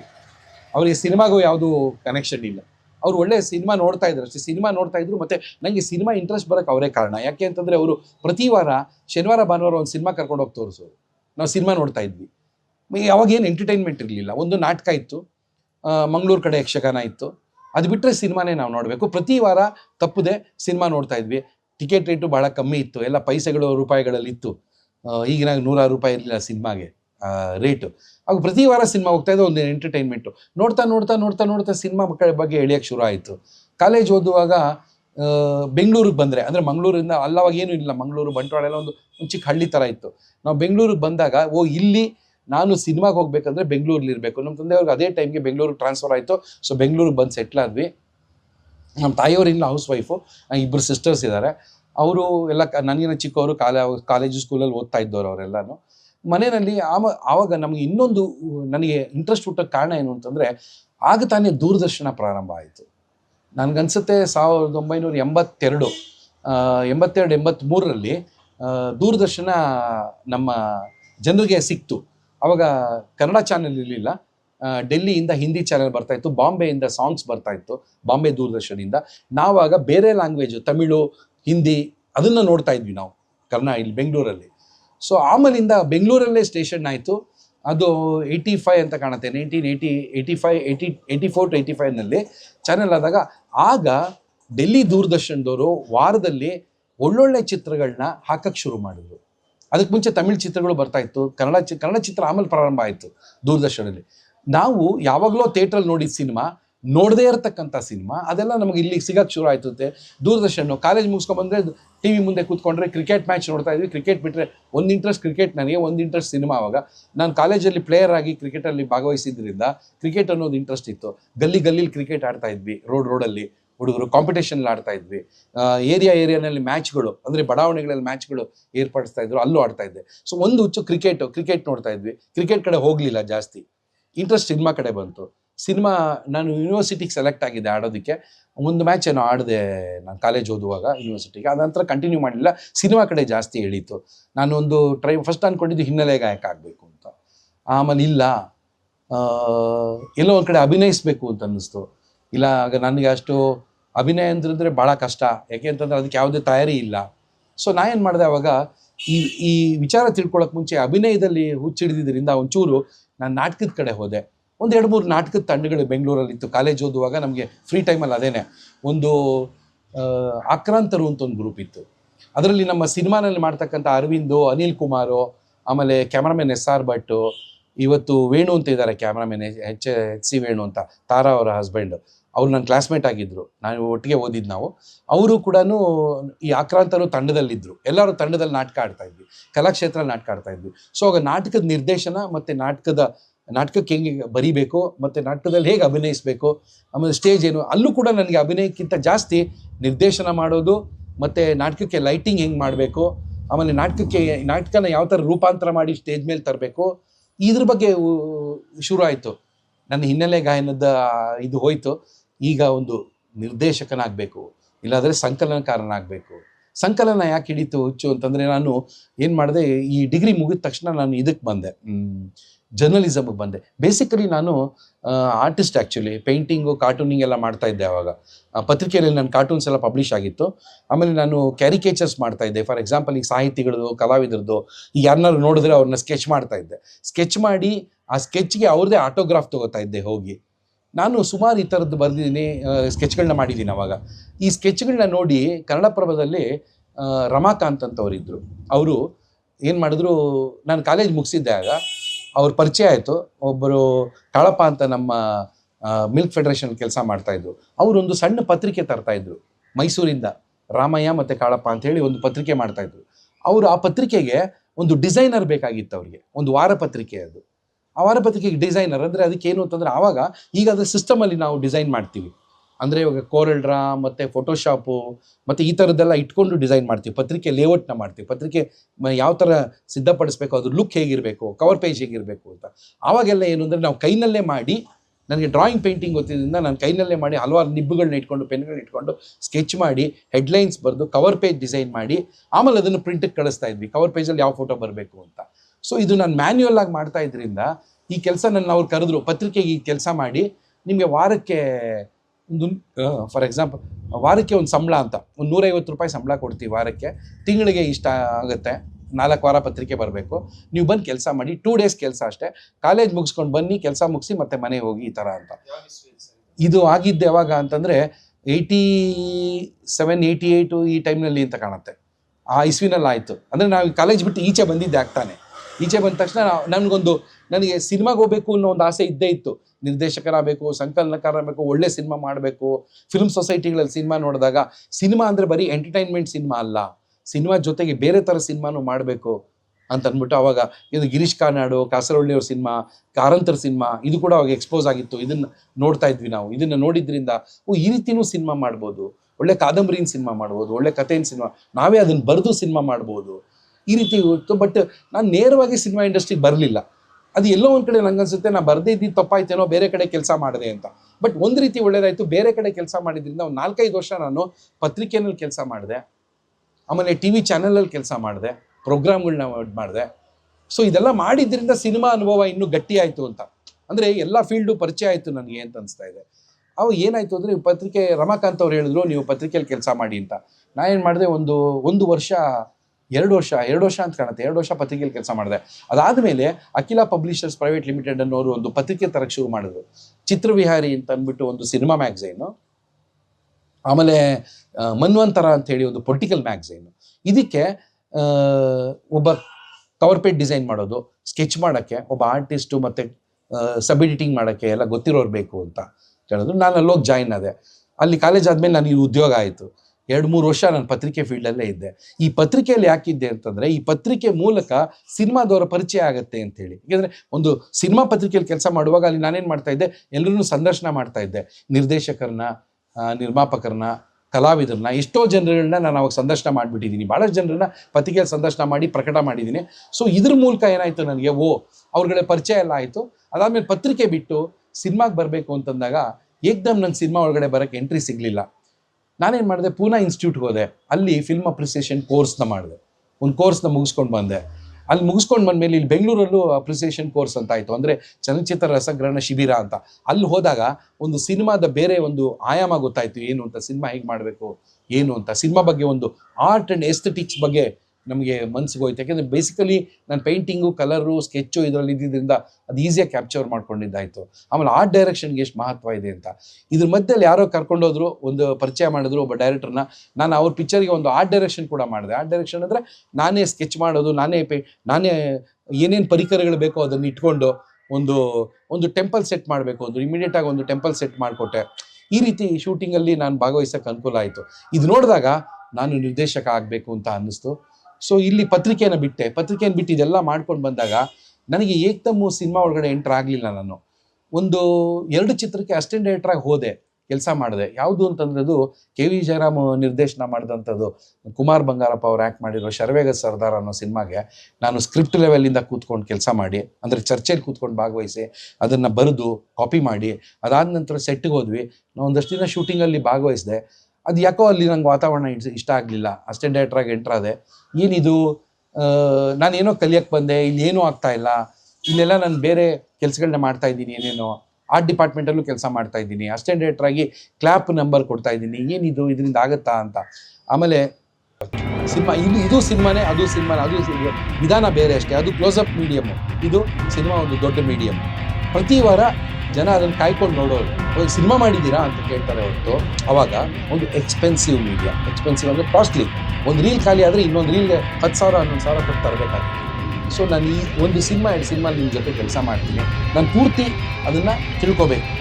ಅವರಿಗೆ ಸಿನಿಮಾಗೂ ಯಾವುದು ಕನೆಕ್ಷನ್ ಇಲ್ಲ. ಅವ್ರು ಒಳ್ಳೆ ಸಿನಿಮಾ ನೋಡ್ತಾ ಇದ್ರು ಅಷ್ಟೇ. ಸಿನಿಮಾ ನೋಡ್ತಾ ಇದ್ರು ಮತ್ತೆ ನನಗೆ ಸಿನಿಮಾ ಇಂಟ್ರೆಸ್ಟ್ ಬರೋಕ್ಕೆ ಅವರೇ ಕಾರಣ. ಯಾಕೆ ಅಂತಂದರೆ ಅವರು ಪ್ರತಿ ವಾರ ಶನಿವಾರ, ಭಾನುವಾರ ಒಂದು ಸಿನಿಮಾ ಕರ್ಕೊಂಡು ಹೋಗಿ ತೋರಿಸೋರು. ನಾವು ಸಿನಿಮಾ ನೋಡ್ತಾ ಇದ್ವಿ. ಯಾವಾಗೇನು ಎಂಟರ್ಟೈನ್ಮೆಂಟ್ ಇರಲಿಲ್ಲ. ಒಂದು ನಾಟಕ ಇತ್ತು. ಮಂಗಳೂರು ಕಡೆ ಯಕ್ಷಗಾನ ಇತ್ತು. ಅದು ಬಿಟ್ಟರೆ ಸಿನಿಮಾನೇ ನಾವು ನೋಡಬೇಕು. ಪ್ರತಿ ವಾರ ತಪ್ಪದೆ ಸಿನಿಮಾ ನೋಡ್ತಾ ಇದ್ವಿ. ಟಿಕೆಟ್ ರೇಟು ಭಾಳ ಕಮ್ಮಿ ಇತ್ತು. ಎಲ್ಲ ಪೈಸೆಗಳು ರೂಪಾಯಿಗಳಲ್ಲಿ ಇತ್ತು ಆ, ಈಗಿನ ನೂರಾರು ರೂಪಾಯಿ ಇರಲಿಲ್ಲ ಸಿನಿಮಾಗೆ ರೇಟು ಆಗ ಪ್ರತಿ ವಾರ ಸಿನಿಮಾ ಹೋಗ್ತಾ ಇದ್ದ ಒಂದು ಎಂಟರ್ಟೈನ್ಮೆಂಟು ನೋಡ್ತಾ ನೋಡ್ತಾ ನೋಡ್ತಾ ನೋಡ್ತಾ ಸಿನಿಮಾ ಮಕ್ಕಳ ಬಗ್ಗೆ ಎಳಿಯೋಕ್ಕೆ ಶುರು ಆಯಿತು. ಕಾಲೇಜ್ ಓದುವಾಗ ಬೆಂಗಳೂರಿಗೆ ಬಂದರೆ ಅಂದರೆ ಮಂಗಳೂರಿಂದ ಅಲ್ಲವಾಗ ಏನೂ ಇಲ್ಲ ಮಂಗಳೂರು ಬಂಟ್ವಾಳ ಎಲ್ಲ ಒಂದು ಚಿಕ್ಕ ಹಳ್ಳಿ ಥರ ಇತ್ತು. ನಾವು ಬೆಂಗಳೂರಿಗೆ ಬಂದಾಗ ಓ ಇಲ್ಲಿ ನಾನು ಸಿನಿಮಾಗೆ ಹೋಗ್ಬೇಕಂದ್ರೆ ಬೆಂಗಳೂರಲ್ಲಿ ಇರಬೇಕು. ನಮ್ಮ ತಂದೆಯವ್ರಿಗೆ ಅದೇ ಟೈಮ್ಗೆ ಬೆಂಗಳೂರಿಗೆ ಟ್ರಾನ್ಸ್ಫರ್ ಆಯಿತು. ಸೊ ಬೆಂಗಳೂರಿಗೆ ಬಂದು ಸೆಟ್ಲ್ ಆದ್ವಿ. ನಮ್ಮ ಇಲ್ಲ ಹೌಸ್ ವೈಫು ಇಬ್ಬರು ಸಿಸ್ಟರ್ಸ್ ಇದ್ದಾರೆ ಅವರು ಎಲ್ಲ ನನಗಿನ ಚಿಕ್ಕವರು ಕಾಲೇ ಕಾಲೇಜು ಸ್ಕೂಲಲ್ಲಿ ಓದ್ತಾ ಇದ್ದವರು ಅವರೆಲ್ಲನೂ. ಮನೆಯಲ್ಲಿ ಆವಾಗ ನಮಗೆ ಇನ್ನೊಂದು ನನಗೆ ಇಂಟ್ರೆಸ್ಟ್ ಹುಟ್ಟ ಕಾರಣ ಏನು ಅಂತಂದರೆ, ಆಗ ತಾನೇ ದೂರದರ್ಶನ ಪ್ರಾರಂಭ ಆಯಿತು. ನನಗನ್ಸುತ್ತೆ ಸಾವಿರದ ಒಂಬೈನೂರ ಎಂಬತ್ತೆರಡು ಎಂಬತ್ತೆರಡು ಎಂಬತ್ತ್ಮೂರರಲ್ಲಿ ದೂರದರ್ಶನ ನಮ್ಮ ಜನರಿಗೆ ಸಿಕ್ತು. ಅವಾಗ ಕನ್ನಡ ಚಾನೆಲ್ ಇರಲಿಲ್ಲ. ಡೆಲ್ಲಿಯಿಂದ ಹಿಂದಿ ಚಾನೆಲ್ ಬರ್ತಾ ಇತ್ತು, ಬಾಂಬೆಯಿಂದ ಸಾಂಗ್ಸ್ ಬರ್ತಾ ಇತ್ತು, ಬಾಂಬೆ ದೂರದರ್ಶನದಿಂದ. ನಾವಾಗ ಬೇರೆ ಲ್ಯಾಂಗ್ವೇಜು ತಮಿಳು ಹಿಂದಿ ಅದನ್ನು ನೋಡ್ತಾ ಇದ್ವಿ ನಾವು ಕರ್ನಾ ಇಲ್ಲಿ ಬೆಂಗಳೂರಲ್ಲಿ. ಸೊ ಆಮೇಲಿಂದ ಬೆಂಗಳೂರಲ್ಲೇ ಸ್ಟೇಷನ್ ಆಯಿತು. ಅದು ಏಯ್ಟಿ ಫೈವ್ ಅಂತ ಕಾಣುತ್ತೆ nineteen eighty eighty five eighty eighty four two eighty ಫೈವ್ನಲ್ಲಿ channel ಆದಾಗ, ಆಗ ಡೆಲ್ಲಿ ದೂರದರ್ಶನದವರು ವಾರದಲ್ಲಿ ಒಳ್ಳೊಳ್ಳೆ ಚಿತ್ರಗಳನ್ನ ಹಾಕಕ್ಕೆ ಶುರು ಮಾಡಿದ್ರು. ಅದಕ್ಕೆ ಮುಂಚೆ ತಮಿಳ್ ಚಿತ್ರಗಳು ಬರ್ತಾ ಇತ್ತು, ಕನ್ನಡ ಚಿ, ಕನ್ನಡ ಚಿತ್ರ ಆಮೇಲೆ ಪ್ರಾರಂಭ ಆಯಿತು ದೂರದರ್ಶನದಲ್ಲಿ. ನಾವು ಯಾವಾಗಲೋ ಥಿಯೇಟ್ರಲ್ಲಿ ನೋಡಿದ ಸಿನಿಮಾ ನೋಡದೇ ಇರತಕ್ಕಂಥ ಸಿನಿಮಾ, ಅದೆಲ್ಲ ನಮಗೆ ಇಲ್ಲಿ ಸಿಗಕ್ಕೆ ಶುರು ಆಯ್ತದೆ ದೂರದರ್ಶನ ಕಾಲೇಜ್ ಮುಗಿಸ್ಕೊಂಡ್ಬಂದ್ರೆ ಟಿ ವಿ ಮುಂದೆ ಕೂತ್ಕೊಂಡ್ರೆ ಕ್ರಿಕೆಟ್ ಮ್ಯಾಚ್ ನೋಡ್ತಾ ಇದ್ವಿ. ಕ್ರಿಕೆಟ್ ಬಿಟ್ಟರೆ ಒಂದು ಇಂಟ್ರೆಸ್ಟ್ ಕ್ರಿಕೆಟ್ ನನಗೆ, ಒಂದು ಇಂಟ್ರೆಸ್ಟ್ ಸಿನಿಮಾ ಆವಾಗ ನಾನು ಕಾಲೇಜಲ್ಲಿ ಪ್ಲೇಯರ್ ಆಗಿ ಕ್ರಿಕೆಟಲ್ಲಿ ಭಾಗವಹಿಸಿದ್ರಿಂದ ಕ್ರಿಕೆಟ್ ಅನ್ನೋದು ಇಂಟ್ರೆಸ್ಟ್ ಇತ್ತು. ಗಲ್ಲಿ ಗಲ್ಲಿಲಿ ಕ್ರಿಕೆಟ್ ಆಡ್ತಾ ಇದ್ವಿ ರೋಡ್ ರೋಡಲ್ಲಿ ಹುಡುಗರು ಕಾಂಪಿಟೇಷನ್ ಆಡ್ತಾ ಇದ್ವಿ. ಏರಿಯಾ ಏರಿಯಾನಲ್ಲಿ ಮ್ಯಾಚ್ಗಳು ಅಂದರೆ ಬಡಾವಣೆಗಳಲ್ಲಿ ಮ್ಯಾಚ್ಗಳು ಏರ್ಪಡಿಸ್ತಾ ಇದ್ರು, ಅಲ್ಲೂ ಆಡ್ತಾ ಇದ್ದೆ. ಸೊ ಒಂದು ಹುಚ್ಚು ಕ್ರಿಕೆಟ್ ಕ್ರಿಕೆಟ್ ನೋಡ್ತಾ ಇದ್ವಿ. ಕ್ರಿಕೆಟ್ ಕಡೆ ಹೋಗಲಿಲ್ಲ ಜಾಸ್ತಿ. ಇಂಟ್ರೆಸ್ಟ್ ಸಿನಿಮಾ ಕಡೆ ಬಂತು. ಸಿನಿಮಾ, ನಾನು ಯೂನಿವರ್ಸಿಟಿಗೆ ಸೆಲೆಕ್ಟ್ ಆಗಿದೆ ಆಡೋದಕ್ಕೆ. ಒಂದು ಮ್ಯಾಚ್ ಏನೋ ಆಡಿದೆ ನಾನು ಕಾಲೇಜ್ ಓದುವಾಗ ಯೂನಿವರ್ಸಿಟಿಗೆ ಅದ ನಂತರ ಕಂಟಿನ್ಯೂ ಮಾಡಲಿಲ್ಲ ಸಿನಿಮಾ ಕಡೆ ಜಾಸ್ತಿ ಎಳೀತು. ನಾನು ಒಂದು ಟ್ರೈ ಫಸ್ಟ್ ಅಂದ್ಕೊಂಡಿದ್ದು ಹಿನ್ನೆಲೆ ಗಾಯಕ ಆಗಬೇಕು ಅಂತ. ಆಮೇಲೆ ಇಲ್ಲ. ಎಲ್ಲೋ ಒಂದು ಕಡೆ ಅಭಿನಯಿಸ್ಬೇಕು ಅಂತ ಅನ್ನಿಸ್ತು. ಇಲ್ಲ, ಆಗ ನನಗೆ ಅಷ್ಟು ಅಭಿನಯ ಅಂತಂದರೆ ಭಾಳ ಕಷ್ಟ. ಯಾಕೆ ಅಂತಂದ್ರೆ ಅದಕ್ಕೆ ಯಾವುದೇ ತಯಾರಿ ಇಲ್ಲ. ಸೊ ನಾ ಏನು ಮಾಡಿದೆ ಅವಾಗ ಈ ಈ ವಿಚಾರ ತಿಳ್ಕೊಳ್ಳೋಕೆ ಮುಂಚೆ ಅಭಿನಯದಲ್ಲಿ ಹುಚ್ಚಿಡಿದ್ರಿಂದ ಒಂಚೂರು ನಾನು ನಾಟಕದ ಕಡೆ ಹೋದೆ. ಒಂದು ಎರಡು ಮೂರು ನಾಟಕದ ತಂಡಗಳು ಬೆಂಗಳೂರಲ್ಲಿ ಇತ್ತು. ಕಾಲೇಜ್ ಓದುವಾಗ ನಮಗೆ ಫ್ರೀ ಟೈಮಲ್ಲಿ ಅದೇನೆ, ಒಂದು ಆಕ್ರಾಂತರು ಅಂತ ಒಂದು ಗ್ರೂಪ್ ಇತ್ತು. ಅದರಲ್ಲಿ ನಮ್ಮ ಸಿನಿಮಾನಲ್ಲಿ ಮಾಡ್ತಕ್ಕಂಥ ಅರವಿಂದು, ಅನಿಲ್ ಕುಮಾರು, ಆಮೇಲೆ ಕ್ಯಾಮ್ರಾಮನ್ ಎಸ್ ಆರ್ ಭಟ್, ಇವತ್ತು ವೇಣು ಅಂತ ಇದ್ದಾರೆ cameraman, H H C Venu ಅಂತ, ತಾರಾ ಅವರ ಹಸ್ಬೆಂಡ್ ಅವ್ರು ನನ್ನ ಕ್ಲಾಸ್ಮೇಟ್ ಆಗಿದ್ದರು ನಾನು ಒಟ್ಟಿಗೆ ಓದಿದ್ದು ನಾವು. ಅವರು ಕೂಡ ಈ ಆಕ್ರಾಂತರು ತಂಡದಲ್ಲಿದ್ದರು ಎಲ್ಲರೂ ತಂಡದಲ್ಲಿ ನಾಟಕ ಆಡ್ತಾ ಇದ್ವಿ. ಕಲಾಕ್ಷೇತ್ರ ನಾಟಕ ಆಡ್ತಾ ಇದ್ವಿ. ಸೊ ಆಗ ನಾಟಕದ ನಿರ್ದೇಶನ ಮತ್ತು ನಾಟಕದ ನಾಟಕಕ್ಕೆ ಹೆಂಗೆ ಬರಿಬೇಕು ಮತ್ತು ನಾಟಕದಲ್ಲಿ ಹೇಗೆ ಅಭಿನಯಿಸಬೇಕು ಆಮೇಲೆ ಸ್ಟೇಜ್ ಏನು, ಅಲ್ಲೂ ಕೂಡ ನನಗೆ ಅಭಿನಯಕ್ಕಿಂತ ಜಾಸ್ತಿ ನಿರ್ದೇಶನ ಮಾಡೋದು ಮತ್ತು ನಾಟಕಕ್ಕೆ ಲೈಟಿಂಗ್ ಹೆಂಗೆ ಮಾಡಬೇಕು, ಆಮೇಲೆ ನಾಟಕಕ್ಕೆ ನಾಟಕನ ಯಾವ ಥರ ರೂಪಾಂತರ ಮಾಡಿ ಸ್ಟೇಜ್ ಮೇಲೆ ತರಬೇಕು, ಇದ್ರ ಬಗ್ಗೆ ಶುರು ಆಯಿತು. ನನ್ನ ಹಿನ್ನೆಲೆ ಗಾಯನದ ಇದು ಹೋಯಿತು. ಈಗ ಒಂದು ನಿರ್ದೇಶಕನಾಗಬೇಕು, ಇಲ್ಲಾಂದರೆ ಸಂಕಲನಕಾರನಾಗಬೇಕು. ಸಂಕಲನ ಯಾಕೆ ಹಿಡಿತು ಹುಚ್ಚು ಅಂತಂದರೆ ನಾನು ಏನು ಮಾಡಿದೆ, ಈ ಡಿಗ್ರಿ ಮುಗಿದ ತಕ್ಷಣ ನಾನು ಇದಕ್ಕೆ ಬಂದೆ. ಜರ್ನಲಿಸಮ್ಗೆ ಬಂದೆ. ಬೇಸಿಕಲಿ ನಾನು ಆರ್ಟಿಸ್ಟ್ ಆ್ಯಕ್ಚುಲಿ ಪೇಂಟಿಂಗು ಕಾರ್ಟೂನಿಂಗ್ ಎಲ್ಲ ಮಾಡ್ತಾ ಇದ್ದೆ ಅವಾಗ. ಆ, ಪತ್ರಿಕೆಯಲ್ಲಿ ನನ್ನ ಕಾರ್ಟೂನ್ಸ್ ಎಲ್ಲ ಪಬ್ಲಿಷ್ ಆಗಿತ್ತು. ಆಮೇಲೆ ನಾನು ಕ್ಯಾರಿಕೇಚರ್ಸ್ ಮಾಡ್ತಾ ಇದ್ದೆ. ಫಾರ್ ಎಕ್ಸಾಂಪಲ್ ಈಗ ಸಾಹಿತಿಗಳದ್ದು ಕಲಾವಿದರದ್ದು ಈಗ ಯಾರನ್ನಾರು ನೋಡಿದ್ರೆ ಅವ್ರನ್ನ ಸ್ಕೆಚ್ ಮಾಡ್ತಾ ಇದ್ದೆ. ಸ್ಕೆಚ್ ಮಾಡಿ ಆ ಸ್ಕೆಚ್ಗೆ ಅವ್ರದ್ದೇ ಆಟೋಗ್ರಾಫ್ ತಗೋತಾ ಇದ್ದೆ ಹೋಗಿ. ನಾನು ಸುಮಾರು ಈ ಥರದ್ದು ಬರೆದಿದ್ದೀನಿ ಸ್ಕೆಚ್ಗಳನ್ನ ಮಾಡಿದ್ದೀನಿ ಅವಾಗ. ಈ ಸ್ಕೆಚ್ಗಳನ್ನ ನೋಡಿ ಕನ್ನಡಪ್ರಭದಲ್ಲಿ ರಮಾಕಾಂತ್ ರಮಾಕಾಂತ್ ಅಂತವರಿದ್ದರು ಅವರು ಏನು ಮಾಡಿದ್ರು ನಾನು ಕಾಲೇಜ್ ಮುಗಿಸಿದ್ದೆ ಆಗ. ಅವ್ರ ಪರಿಚಯ ಆಯಿತು. ಒಬ್ಬರು ಕಾಳಪ್ಪ ಅಂತ ನಮ್ಮ ಮಿಲ್ಕ್ ಫೆಡರೇಷನ್ ಕೆಲಸ ಮಾಡ್ತಾಯಿದ್ರು ಅವರೊಂದು ಸಣ್ಣ ಪತ್ರಿಕೆ ತರ್ತಾ ಇದ್ರು. ಮೈಸೂರಿಂದ ರಾಮಯ್ಯ ಮತ್ತು ಕಾಳಪ್ಪ ಅಂತ ಹೇಳಿ ಒಂದು ಪತ್ರಿಕೆ ಮಾಡ್ತಾಯಿದ್ರು ಅವರು ಆ ಪತ್ರಿಕೆಗೆ ಒಂದು ಡಿಸೈನರ್ ಬೇಕಾಗಿತ್ತು ಅವರಿಗೆ. ಒಂದು ವಾರ ಪತ್ರಿಕೆ ಅದು. ಆ ವಾರ ಪತ್ರಿಕೆಗೆ ಡಿಸೈನರ್ ಅಂದರೆ ಅದಕ್ಕೆ ಏನು ಅಂತಂದ್ರೆ ಆವಾಗ ಈಗ ಅದರ ಸಿಸ್ಟಮಲ್ಲಿ ನಾವು ಡಿಸೈನ್ ಮಾಡ್ತೀವಿ. ಅಂದರೆ ಇವಾಗ ಕೋರಲ್ ಡ್ರಾ ಮತ್ತು ಫೋಟೋಶಾಪು ಮತ್ತು ಈ ಥರದ್ದೆಲ್ಲ ಇಟ್ಕೊಂಡು ಡಿಸೈನ್ ಮಾಡ್ತೀವಿ. ಪತ್ರಿಕೆ ಲೇಔಟ್ನ ಮಾಡ್ತೀವಿ. ಪತ್ರಿಕೆ ಯಾವ ಥರ ಸಿದ್ಧಪಡಿಸ್ಬೇಕು, ಅದ್ರ ಲುಕ್ ಹೇಗಿರಬೇಕು ಕವರ್ ಪೇಜ್ ಹೇಗಿರಬೇಕು ಅಂತ. ಆವಾಗೆಲ್ಲ ಏನು ಅಂದರೆ ನಾವು ಕೈನಲ್ಲೇ ಮಾಡಿ, ನನಗೆ ಡ್ರಾಯಿಂಗ್ ಪೇಂಟಿಂಗ್ ಗೊತ್ತಿದ್ದರಿಂದ ನಾನು ಕೈನಲ್ಲೇ ಮಾಡಿ ಹಲವಾರು ನಿಬ್ಬುಗಳನ್ನ ಇಟ್ಕೊಂಡು ಪೆನ್ಗಳನ್ನ ಇಟ್ಕೊಂಡು ಸ್ಕೆಚ್ ಮಾಡಿ ಹೆಡ್ಲೈನ್ಸ್ ಬರೆದು ಕವರ್ ಪೇಜ್ ಡಿಸೈನ್ ಮಾಡಿ, ಆಮೇಲೆ ಅದನ್ನು ಪ್ರಿಂಟಿಗೆ ಕಳಿಸ್ತಾ ಇದ್ವಿ. ಕವರ್ ಪೇಜಲ್ಲಿ ಯಾವ ಫೋಟೋ ಬರಬೇಕು ಅಂತ. ಸೊ ಇದು ನಾನು ಮ್ಯಾನ್ಯುಯಲ್ ಆಗಿ ಮಾಡ್ತಾ ಇದ್ರಿಂದ ಈ ಕೆಲಸ ನನ್ನ ಅವ್ರು ಕರೆದ್ರು. ಪತ್ರಿಕೆಗೆ ಈ ಕೆಲಸ ಮಾಡಿ, ನಿಮಗೆ ವಾರಕ್ಕೆ ಒಂದು ಫಾರ್ ಎಕ್ಸಾಂಪಲ್ ವಾರಕ್ಕೆ ಒಂದು ಸಂಬಳ ಅಂತ, ಒಂದು ನೂರೈವತ್ತು ರೂಪಾಯಿ ಸಂಬಳ ಕೊಡ್ತೀವಿ ವಾರಕ್ಕೆ, ತಿಂಗಳಿಗೆ ಇಷ್ಟ ಆಗುತ್ತೆ, ನಾಲ್ಕು ವಾರ ಪತ್ರಿಕೆ ಬರಬೇಕು, ನೀವು ಬಂದು ಕೆಲಸ ಮಾಡಿ ಟೂ ಡೇಸ್ ಕೆಲಸ ಅಷ್ಟೇ ಕಾಲೇಜ್ ಮುಗಿಸ್ಕೊಂಡು ಬನ್ನಿ, ಕೆಲಸ ಮುಗಿಸಿ ಮತ್ತೆ ಮನೆಗೆ ಹೋಗಿ ಈ ಥರ ಅಂತ. ಇದು ಆಗಿದ್ದು ಯಾವಾಗ ಅಂತಂದರೆ ಏಯ್ಟಿ ಸೆವೆನ್ ಏಯ್ಟಿ ಏಯ್ಟು ಈ ಟೈಮ್ನಲ್ಲಿ ಅಂತ ಕಾಣುತ್ತೆ. ಆ ಇಸ್ವಿನಲ್ಲಿ ಆಯಿತು. ಅಂದರೆ ನಾವು ಕಾಲೇಜ್ ಬಿಟ್ಟು ಈಚೆ ಬಂದಿದ್ದೆ ಆಗ್ತಾನೆ. ಈಚೆ ಬಂದ ತಕ್ಷಣ ನನಗೊಂದು, ನನಗೆ ಸಿನಿಮಾಗೆ ಹೋಗ್ಬೇಕು ಅನ್ನೋ ಒಂದು ಆಸೆ ಇದ್ದೇ ಇತ್ತು. ನಿರ್ದೇಶಕರಾಗಬೇಕು ಸಂಕಲನಕಾರಬೇಕು ಒಳ್ಳೆ ಸಿನಿಮಾ ಮಾಡಬೇಕು. ಫಿಲ್ಮ್ ಸೊಸೈಟಿಗಳಲ್ಲಿ ಸಿನಿಮಾ ನೋಡಿದಾಗ ಸಿನಿಮಾ ಅಂದರೆ ಬರೀ ಎಂಟರ್ಟೈನ್ಮೆಂಟ್ ಸಿನಿಮಾ ಅಲ್ಲ. ಸಿನಿಮಾ ಜೊತೆಗೆ ಬೇರೆ ಥರ ಸಿನಿಮಾನು ಮಾಡಬೇಕು ಅಂತ ಅಂದ್ಬಿಟ್ಟು ಅವಾಗ ಇದು ಗಿರೀಶ್ ಕಾನಾಡು ಕಾಸರಹಳ್ಳಿಯವ್ರ ಸಿನಿಮಾ, ಕಾರಂತರ ಸಿನಿಮಾ, ಇದು ಕೂಡ ಅವಾಗ ಎಕ್ಸ್ಪೋಸ್ ಆಗಿತ್ತು. ಇದನ್ನು ನೋಡ್ತಾ ಇದ್ವಿ ನಾವು. ಇದನ್ನು ನೋಡಿದ್ರಿಂದ, ಓ, ಈ ರೀತಿಯೂ ಸಿನಿಮಾ ಮಾಡ್ಬೋದು. ಒಳ್ಳೆ ಕಾದಂಬರಿನ ಸಿನಿಮಾ ಮಾಡ್ಬೋದು, ಒಳ್ಳೆ ಕಥೆயின் ಸಿನಿಮಾ, ನಾವೇ ಅದನ್ನು ಬರೆದು ಸಿನಿಮಾ ಮಾಡ್ಬೋದು. ಈ ರೀತಿ ಇತ್ತು ಬಟ್ ನಾನು ನೇರವಾಗಿ ಸಿನಿಮಾ ಇಂಡಸ್ಟ್ರಿಗೆ ಬರಲಿಲ್ಲ. ಅದು ಎಲ್ಲೋ ಒಂದು ಕಡೆ ನಂಗನ್ಸುತ್ತೆ ನಾನು ಬರದೇ ಇದ್ದಿದ್ದು ತಪ್ಪಾಯ್ತೇನೋ ಬೇರೆ ಕಡೆ ಕೆಲಸ ಮಾಡಿದೆ ಅಂತ. ಬಟ್ ಒಂದು ರೀತಿ ಒಳ್ಳೇದಾಯಿತು, ಬೇರೆ ಕಡೆ ಕೆಲಸ ಮಾಡಿದ್ರಿಂದ ಒಂದು ನಾಲ್ಕೈದು ವರ್ಷ ನಾನು ಪತ್ರಿಕೆನಲ್ಲಿ ಕೆಲಸ ಮಾಡಿದೆ. ಆಮೇಲೆ ಟಿ ವಿ ಚಾನಲಲ್ಲಿ ಕೆಲಸ ಮಾಡಿದೆ ಪ್ರೋಗ್ರಾಮ್ಗಳನ್ನ ಮಾಡಿದೆ. ಸೊ ಇದೆಲ್ಲ ಮಾಡಿದ್ರಿಂದ ಸಿನಿಮಾ ಅನುಭವ ಇನ್ನೂ ಗಟ್ಟಿ ಆಯಿತು ಅಂತ. ಅಂದರೆ ಎಲ್ಲ ಫೀಲ್ಡು ಪರಿಚಯ ಆಯಿತು ನನಗೆ ಅಂತ ಅನಿಸ್ತಾ ಇದೆ. ಅವಾಗ ಏನಾಯಿತು ಅಂದರೆ ಪತ್ರಿಕೆ ರಮಾಕಾಂತ್ ಅವ್ರು ಹೇಳಿದ್ರು, ನೀವು ಪತ್ರಿಕೆಯಲ್ಲಿ ಕೆಲಸ ಮಾಡಿ ಅಂತ. ನಾನು ಏನು ಮಾಡಿದೆ, ಒಂದು ಒಂದು ವರ್ಷ ಎರಡು ವರ್ಷ ಎರಡು ವರ್ಷ ಅಂತ ಕಾಣುತ್ತೆ. ಎರಡು ವರ್ಷ ಪತ್ರಿಕೆಯಲ್ಲಿ ಕೆಲಸ ಮಾಡಿದೆ. ಅದಾದಮೇಲೆ ಅಖಿಲ ಪಬ್ಲಿಷರ್ಸ್ ಪ್ರೈವೇಟ್ ಲಿಮಿಟೆಡ್ ಅನ್ನೋರು ಒಂದು ಪತ್ರಿಕೆ ತರಕ್ಕೆ ಶುರು ಮಾಡಿದ್ರು. ಚಿತ್ರವಿಹಾರಿ ಅಂತ ಅಂದ್ಬಿಟ್ಟು ಒಂದು ಸಿನಿಮಾ ಮ್ಯಾಗ್ಝೈನು. ಆಮೇಲೆ ಮನ್ವಂತರ ಅಂತ ಹೇಳಿ ಒಂದು ಪೊಲಿಟಿಕಲ್ ಮ್ಯಾಗ್ಝೈನು. ಇದಕ್ಕೆ ಒಬ್ಬ ಕವರ್ ಪೇಟ್ ಡಿಸೈನ್ ಮಾಡೋದು, ಸ್ಕೆಚ್ ಮಾಡೋಕ್ಕೆ, ಒಬ್ಬ ಆರ್ಟಿಸ್ಟು ಮತ್ತು ಸಬ್ ಎಡಿಟಿಂಗ್ ಮಾಡೋಕ್ಕೆ ಎಲ್ಲ ಗೊತ್ತಿರೋರು ಬೇಕು ಅಂತ ಹೇಳಿದ್ರು ನಾನು ಅಲ್ಲೋಗಿ ಜಾಯಿನ್ ಆದೆ. ಅಲ್ಲಿ ಕಾಲೇಜ್ ಆದಮೇಲೆ ನನಗೆ ಉದ್ಯೋಗ ಆಯಿತು. ಎರಡು ಮೂರು ವರ್ಷ ನಾನು ಪತ್ರಿಕೆ ಫೀಲ್ಡಲ್ಲೇ ಇದ್ದೆ. ಈ ಪತ್ರಿಕೆಯಲ್ಲಿ ಯಾಕಿದ್ದೆ ಅಂತಂದರೆ, ಈ ಪತ್ರಿಕೆ ಮೂಲಕ ಸಿನಿಮಾದವರ ಪರಿಚಯ ಆಗುತ್ತೆ ಅಂತೇಳಿ. ಯಾಕೆಂದರೆ ಒಂದು ಸಿನಿಮಾ ಪತ್ರಿಕೆಯಲ್ಲಿ ಕೆಲಸ ಮಾಡುವಾಗ ಅಲ್ಲಿ ನಾನೇನು ಮಾಡ್ತಾ ಇದ್ದೆ ಎಲ್ಲರನ್ನೂ ಸಂದರ್ಶನ ಮಾಡ್ತಾ ಇದ್ದೆ. ನಿರ್ದೇಶಕರನ್ನ ನಿರ್ಮಾಪಕರನ್ನ, ಕಲಾವಿದರನ್ನ, ಎಷ್ಟೋ ಜನರನ್ನ ನಾನು ಅವಾಗ ಸಂದರ್ಶನ ಮಾಡಿಬಿಟ್ಟಿದ್ದೀನಿ. ಭಾಳಷ್ಟು ಜನರನ್ನ ಪತ್ರಿಕೆಯಲ್ಲಿ ಸಂದರ್ಶನ ಮಾಡಿ ಪ್ರಕಟ ಮಾಡಿದ್ದೀನಿ. ಸೊ ಇದ್ರ ಮೂಲಕ ಏನಾಯಿತು ನನಗೆ, ಓ ಅವ್ರಗಳ ಪರಿಚಯ ಎಲ್ಲ ಆಯಿತು. ಅದಾದಮೇಲೆ ಪತ್ರಿಕೆ ಬಿಟ್ಟು ಸಿನಿಮಾಗೆ ಬರಬೇಕು ಅಂತಂದಾಗ, ಏಕ್ದಮ್ ನಂಗೆ ಸಿನಿಮಾ ಒಳಗಡೆ ಬರೋಕ್ಕೆ ಎಂಟ್ರಿ ಸಿಗಲಿಲ್ಲ. ನಾನೇನು ಮಾಡಿದೆ? ಪೂನಾ ಇನ್ಸ್ಟಿಟ್ಯೂಟ್ಗೆ ಹೋದೆ. ಅಲ್ಲಿ ಫಿಲ್ಮ್ ಅಪ್ರಿಸಿಯೇಷನ್ ಕೋರ್ಸ್ನ ಮಾಡಿದೆ. ಒಂದು ಕೋರ್ಸ್ನ ಮುಗಿಸ್ಕೊಂಡು ಬಂದೆ. ಅಲ್ಲಿ ಮುಗಿಸ್ಕೊಂಡು ಬಂದಮೇಲೆ ಇಲ್ಲಿ ಬೆಂಗಳೂರಲ್ಲೂ ಅಪ್ರಿಸಿಯೇಷನ್ ಕೋರ್ಸ್ ಅಂತ ಆಯಿತು. ಅಂದರೆ ಚಲನಚಿತ್ರ ರಸಗ್ರಹಣ ಶಿಬಿರ ಅಂತ. ಅಲ್ಲಿ ಹೋದಾಗ ಒಂದು ಸಿನಿಮಾದ ಬೇರೆ ಒಂದು ಆಯಾಮ ಗೊತ್ತಾಯಿತು. ಏನು ಅಂತ, ಸಿನಿಮಾ ಹೇಗೆ ಮಾಡಬೇಕು? ಏನು ಅಂತ? ಸಿನಿಮಾ ಬಗ್ಗೆ ಒಂದು ಆರ್ಟ್ ಆ್ಯಂಡ್ ಎಸ್ಥೆಟಿಕ್ಸ್ ಬಗ್ಗೆ ನಮಗೆ ಮನ್ಸಿಗೆ ಹೋಯ್ತು. ಯಾಕೆಂದರೆ ಬೇಸಿಕಲಿ ನಾನು ಪೇಂಟಿಂಗು ಕಲರು ಸ್ಕೆಚ್ಚು ಇದರಲ್ಲಿ ಇದ್ದಿದ್ದರಿಂದ ಅದು ಈಸಿಯಾಗಿ ಕ್ಯಾಪ್ಚರ್ ಮಾಡ್ಕೊಂಡಿದ್ದಾಯಿತು. ಆಮೇಲೆ ಆರ್ಟ್ ಡೈರೆಕ್ಷನ್ಗೆ ಎಷ್ಟು ಮಹತ್ವ ಇದೆ ಅಂತ. ಇದ್ರ ಮಧ್ಯದಲ್ಲಿ ಯಾರೋ ಕರ್ಕೊಂಡೋದ್ರು ಒಂದು ಪರಿಚಯ ಮಾಡಿದ್ರು, ಒಬ್ಬ ಡೈರೆಕ್ಟರ್ನ ನಾನು ಅವ್ರ ಪಿಕ್ಚರ್ಗೆ ಒಂದು ಆರ್ಟ್ ಡೈರೆಕ್ಷನ್ ಕೂಡ ಮಾಡಿದೆ. ಆರ್ಟ್ ಡೈರೆಕ್ಷನ್ ಅಂದರೆ ನಾನೇ ಸ್ಕೆಚ್ ಮಾಡೋದು, ನಾನೇ ಪೇ, ನಾನೇ ಏನೇನು ಪರಿಕರಗಳು ಬೇಕೋ ಅದನ್ನು ಇಟ್ಕೊಂಡು ಒಂದು ಒಂದು ಟೆಂಪಲ್ ಸೆಟ್ ಮಾಡಬೇಕು ಅಂದರು ಇಮಿಡಿಯೇಟಾಗಿ ಒಂದು ಟೆಂಪಲ್ ಸೆಟ್ ಮಾಡಿಕೊಟ್ಟೆ. ಈ ರೀತಿ ಶೂಟಿಂಗಲ್ಲಿ ನಾನು ಭಾಗವಹಿಸೋಕ್ಕೆ ಅನುಕೂಲ ಆಯಿತು. ಇದು ನೋಡಿದಾಗ ನಾನು ನಿರ್ದೇಶಕ ಆಗಬೇಕು ಅಂತ ಅನ್ನಿಸ್ತು. ಸೊ ಇಲ್ಲಿ ಪತ್ರಿಕೆಯನ್ನು ಬಿಟ್ಟೆ. ಪತ್ರಿಕೆಯನ್ನು ಬಿಟ್ಟು ಇದೆಲ್ಲ ಮಾಡ್ಕೊಂಡು ಬಂದಾಗ ನನಗೆ ಏಕ್ತಮ್ಮು ಸಿನಿಮಾ ಒಳಗಡೆ ಎಂಟ್ರ್ ಆಗಲಿಲ್ಲ ನಾನು. ಒಂದು ಎರಡು ಚಿತ್ರಕ್ಕೆ ಅಸಿಸ್ಟೆಂಟ್ ಆಗಿ ಹೋದೆ, ಕೆಲಸ ಮಾಡಿದೆ. ಯಾವುದು ಅಂತಂದ್ರೆ ಅದು ಕೆ ವಿ ಜಯರಾಮ್ ನಿರ್ದೇಶನ ಮಾಡಿದಂಥದ್ದು. ಕುಮಾರ್ ಬಂಗಾರಪ್ಪ ಅವ್ರು ಆ್ಯಕ್ಟ್ ಮಾಡಿರೋ ಶರ್ವೇಗ ಸರ್ದಾರ್ ಅನ್ನೋ ಸಿನಿಮಾಗೆ ನಾನು ಸ್ಕ್ರಿಪ್ಟ್ ಲೆವೆಲಿಂದ ಕೂತ್ಕೊಂಡು ಕೆಲಸ ಮಾಡಿ, ಅಂದರೆ ಚರ್ಚೆಯಲ್ಲಿ ಕೂತ್ಕೊಂಡು ಭಾಗವಹಿಸಿ, ಅದನ್ನು ಬರೆದು, ಕಾಪಿ ಮಾಡಿ, ಅದಾದ ನಂತರ ಸೆಟ್ಗೆ ಹೋದ್ವಿ. ನಾವು ಒಂದಷ್ಟು ದಿನ ಶೂಟಿಂಗಲ್ಲಿ ಭಾಗವಹಿಸಿದೆ. ಅದು ಯಾಕೋ ಅಲ್ಲಿ ನಂಗೆ ವಾತಾವರಣ ಇಷ್ಟ- ಆಗಲಿಲ್ಲ. ಅಸಿಸ್ಟೆಂಟ್ ಡೈರೆಕ್ಟ್ರಾಗಿ ಎಂಟ್ರಾದೆ ಏನಿದು? ನಾನೇನೋ ಕಲಿಯಕ್ಕೆ ಬಂದೆ ಇಲ್ಲಿ ಏನೂ ಆಗ್ತಾ ಇಲ್ಲ. ಇಲ್ಲೆಲ್ಲ ನಾನು ಬೇರೆ ಕೆಲಸಗಳನ್ನ ಮಾಡ್ತಾ ಇದ್ದೀನಿ, ಏನೇನೋ. ಆರ್ಟ್ ಡಿಪಾರ್ಟ್ಮೆಂಟಲ್ಲೂ ಕೆಲಸ ಮಾಡ್ತಾ ಇದ್ದೀನಿ. ಅಸಿಸ್ಟೆಂಟ್ ಡೈರೆಕ್ಟ್ರಾಗಿ ಕ್ಲಾಪ್ ನಂಬರ್ ಕೊಡ್ತಾ ಇದ್ದೀನಿ. ಏನಿದು? ಇದರಿಂದ ಆಗುತ್ತಾ ಅಂತ. ಆಮೇಲೆ, ಸಿನಿಮಾ, ಇದು ಇದು ಸಿನಿಮಾನೇ, ಅದು ಸಿನಿಮಾನೇ ಅದು ವಿಧಾನ ಬೇರೆ ಅಷ್ಟೇ. ಅದು ಕ್ಲೋಸ್ ಅಪ್ ಮೀಡಿಯಮ್ಮು ಇದು ಸಿನಿಮಾ ಒಂದು ದೊಡ್ಡ ಮೀಡಿಯಮ್ ಪ್ರತಿ ವಾರ ಜನ ಅದನ್ನು ಕಾಯ್ಕೊಂಡು ನೋಡೋರು. ಒಂದು ಸಿನಿಮಾ ಮಾಡಿದ್ದೀರಾ ಅಂತ ಕೇಳ್ತಾರೆ ಹೊರತು, ಅವಾಗ ಒಂದು ಎಕ್ಸ್ಪೆನ್ಸಿವ್ ಮೀಡಿಯಾ ಎಕ್ಸ್ಪೆನ್ಸಿವ್ ಅಂದರೆ ಕಾಸ್ಟ್ಲಿ ಒಂದು ರೀಲ್ ಖಾಲಿ ಆದರೆ ಇನ್ನೊಂದು ರೀಲ್ಗೆ ಹತ್ತು ಸಾವಿರ, ಹನ್ನೊಂದು ಸಾವಿರ ಕೊಟ್ಟು ತರಬೇಕಾಗಿತ್ತು ಸೊ ನಾನು ಈ ಒಂದು ಸಿನಿಮಾ, ಎರಡು ಸಿನಿಮಾ ನಿಮ್ಮ ಜೊತೆ ಕೆಲಸ ಮಾಡ್ತೀನಿ. ನಾನು ಪೂರ್ತಿ ಅದನ್ನು ತಿಳ್ಕೊಬೇಕು.